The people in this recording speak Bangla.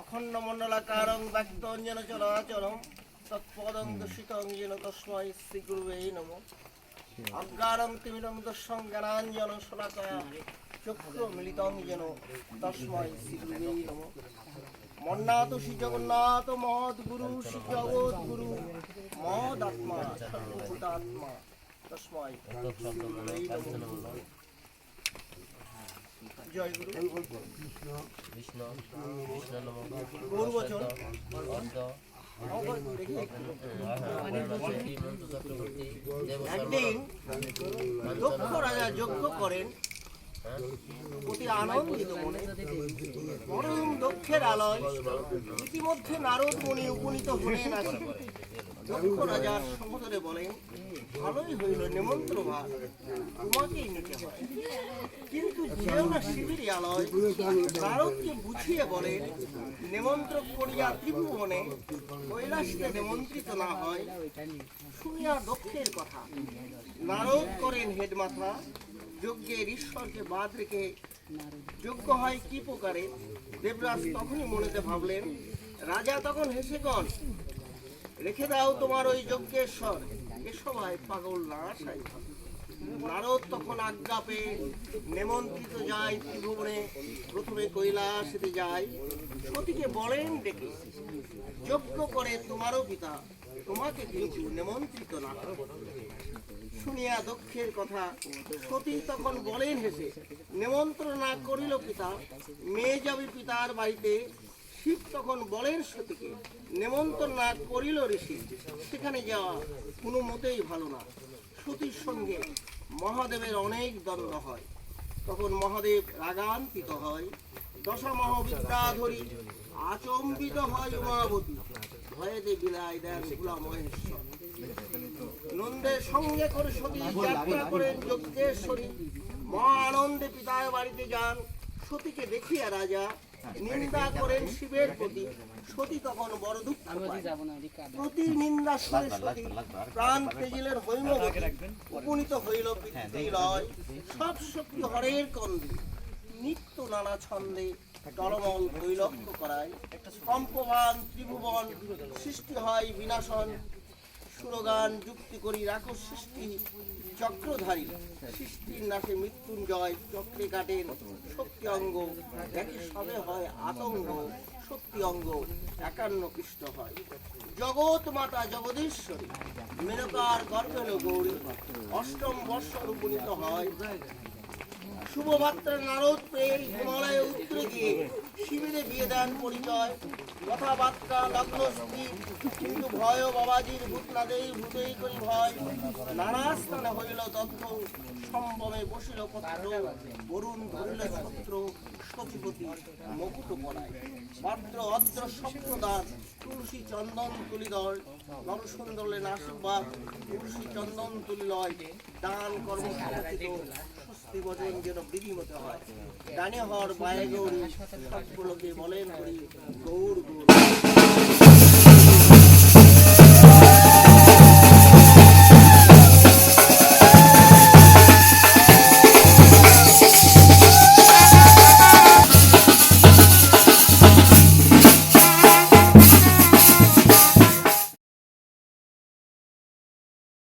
অখণ্ড মণ্ডলাকারং ব্যক্তঞ্জন চরাচরম তৎপদং দূষিতং যেন তস্মৈ শ্রী গুরুবে নম। অজ্ঞানং তিমিরং দর্শং জ্ঞানাঞ্জন শলাকয়া চক্ষু মিলিতং যেন তস্মৈ শ্রী গুরুবে নম। মন্নাথ শ্রী জগন্নাথ মহৎ গুরু শ্রী জগৎ গুরু মহৎ আত্মা সর্বভূতাত্মা, তস্মৈ শ্রী গুরুবে নম জয় গুরু বিষ্ণু বিষ্ণু নম গৌর বচন অন্ত দেখি চক্রবর্তী দেব দক্ষ রাজা যজ্ঞ করেন দক্ষের আলয় ইতিমধ্যে নারদ মুনি উপনীত হলেন আসি দক্ষ রাজার সমুদরে বলেন ভালোই হইল নেমন্ত্র ভার তোমাকেই নিতে হয় কিন্তু যেও না শিবিরে বুঝিয়ে বলেন নেমন্ত্র করিয়া ত্রিভুবনে কৈলাসকে নেমন্ত্রিত না হয়, শুনিয়া দক্ষের কথা। নারদ করেন হেডমাথা, যজ্ঞের ঈশ্বরকে বাদ রেখে যজ্ঞ হয় কি প্রকারে? দেবরাজ তখনই মনেতে ভাবলেন, রাজা তখন হেসে কন, রেখে দাও তোমার ওই যজ্ঞেশ্বর এ সবাই পাগল না আসাই নারদ তখন আজ্ঞা পেয়ে নেমন্ত্রিত যায় ত্রিভুবনে প্রথমে কৈলাসেতে যায়। সতীকে বলেন ডেকে, যজ্ঞ করে তোমারও পিতা, তোমাকে কিন্তু নেমন্ত্রিত না শুনিয়া দক্ষের কথা, সতী তখন বলেন হেসে, নেমন্ত্রণ না করিল পিতা, মেয়ে যাবে পিতার বাড়িতে। শিব তখন বলেন সতীকে, নেমন্ত্রণ না করিল ঋষি, সেখানে যাওয়া কোনো মতেই ভালো না। সতীর সঙ্গে মহাদেবের অনেক দ্বন্দ্ব হয়। তখন মহাদেব রাগান্বিত হয়। দশা মহাবিদ্যা ধরি আচম্বিত হয় উমাবতী। ভয়েতে বিলায় দেনগুলা মহেশ্বর। নন্দের সঙ্গে করে সতী যাত্রা করেন যজ্ঞেশ্বরী। মহা আনন্দে পিতার বাড়িতে যান। সতীকে দেখিয়া রাজা নিন্দা করেন শিবের প্রতি। সতী তখন বড় দুঃখ প্রতি নিন্দা শুনে সতী প্রাণ তেজিলের হৈমবতী উপনীত হইল পৃথিবী লয়। সব শক্তি হরের কন্দে। নিত্য নানা ছন্দে টলমল বৈলক্ষ্য করায়। কম্পমান ত্রিভুবন সৃষ্টি হয় বিনাশন। সুরগান যুক্তি করি, রাখো সৃষ্টি চক্রধারী। সৃষ্টির নাশে মৃত্যুঞ্জয়, চক্রে কাটেন শক্তি অঙ্গ। দেখে সবে হয় আতঙ্গ শক্তি অঙ্গ, একান্ন পৃষ্ঠ হয়। জগৎ মাতা জগদীশ্বরী, মেনকার গর্ভেল গৌরী। অষ্টম বর্ষর উপনীত হয় শুভমাত্রা নারদ পেয়ে হিমালয়ে উত্তরে গিয়ে শিবিরে বিয়ে দেন পরিচয়। কথাবার্তা লগ্ন কিন্তু ভয় বাবাজির ভূত না দেই, ভূতেই করি ভয়। নানা স্থানে হইল তথ্য সম্ভবে বসিল পত্র, বরুণ ধরিল ছত্র, সতীপতি মুকুট পড়ায় ভদ্র অদ্র স্বপ্নদান, তুলসী চন্দন তুলিদল নরসুন্দরলে নাসবাদ তুলসী চন্দন তুলিলয় দান কর্ম স্বস্তি বচন গৌর গৌর।